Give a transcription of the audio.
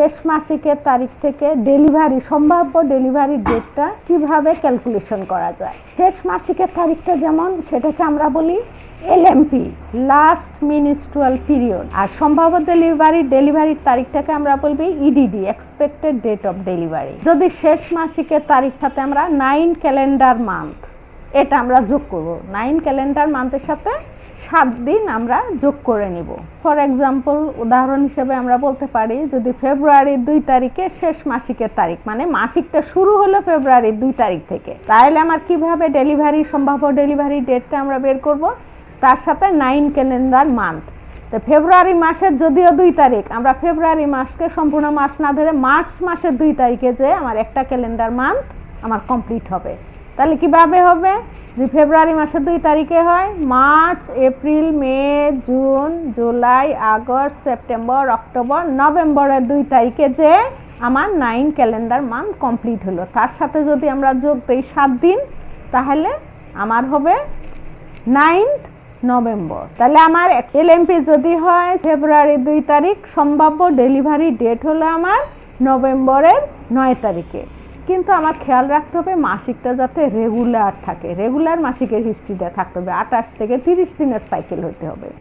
শেষ মাসিকের তারিখ থেকে ডেলিভারি, সম্ভাব্য ডেলিভারি ডেটটা কীভাবে ক্যালকুলেশন করা যায়? শেষ মাসিকের তারিখটা যেমন, সেটাকে আমরা বলি এলএমপি লাস্ট মিনিস্ট্রুয়াল পিরিয়ড আর সম্ভাব্য ডেলিভারি ডেলিভারির তারিখটাকে আমরা বলবি EDD expected date of delivery যদি শেষ মাসিকের তারিখ সাথে আমরা নাইন ক্যালেন্ডার মান্থ এটা আমরা যোগ করব। নাইন ক্যালেন্ডার মান্থের সাথে সাত দিন আমরা যোগ করে নিব। ফর এক্সাম্পল উদাহরণ হিসেবে আমরা বলতে পারি, যদি ফেব্রুয়ারির দুই তারিখে শেষ মাসিকের তারিখ মানে মাসিকটা শুরু হলো ফেব্রুয়ারির দুই তারিখ থেকে, তাহলে আমার কীভাবে ডেলিভারি সম্ভাব্য ডেলিভারি ডেটটা আমরা বের করব? তার সাথে নাইন ক্যালেন্ডার মান্থ তো ফেব্রুয়ারি মাসের যদিও দুই তারিখ, আমরা ফেব্রুয়ারি মাসকে সম্পূর্ণ মাস না ধরে মার্চ মাসের দুই তারিখে যে আমার একটা ক্যালেন্ডার মান্থ আমার কমপ্লিট হবে। তাহলে কীভাবে হবে? ফেব্রুয়ারি মাসের দুই তারিখে হয়, March, April, May, June, July, August, September, October, নভেম্বরের দুই তারিখে যে আমার নাইন ক্যালেন্ডার মান্থ কমপ্লিট হলো। তার সাথে যদি আমরা যোগ দিই সাত দিন, তাহলে আমার হবে নাইন্থ নভেম্বর। তাহলে আমার এলএমপি যদি হয় ফেব্রুয়ারি দুই তারিখ, সম্ভাব্য ডেলিভারি ডেট হলো আমার নভেম্বরের নয় তারিখে। কিন্তু আমার খেয়াল রাখতে হবে মাসিকটা যাতে রেগুলার থাকে। রেগুলার মাসিকের হিস্ট্রিটা থাকতে হবে। আঠাশ থেকে তিরিশ দিনের সাইকেল হতে হবে।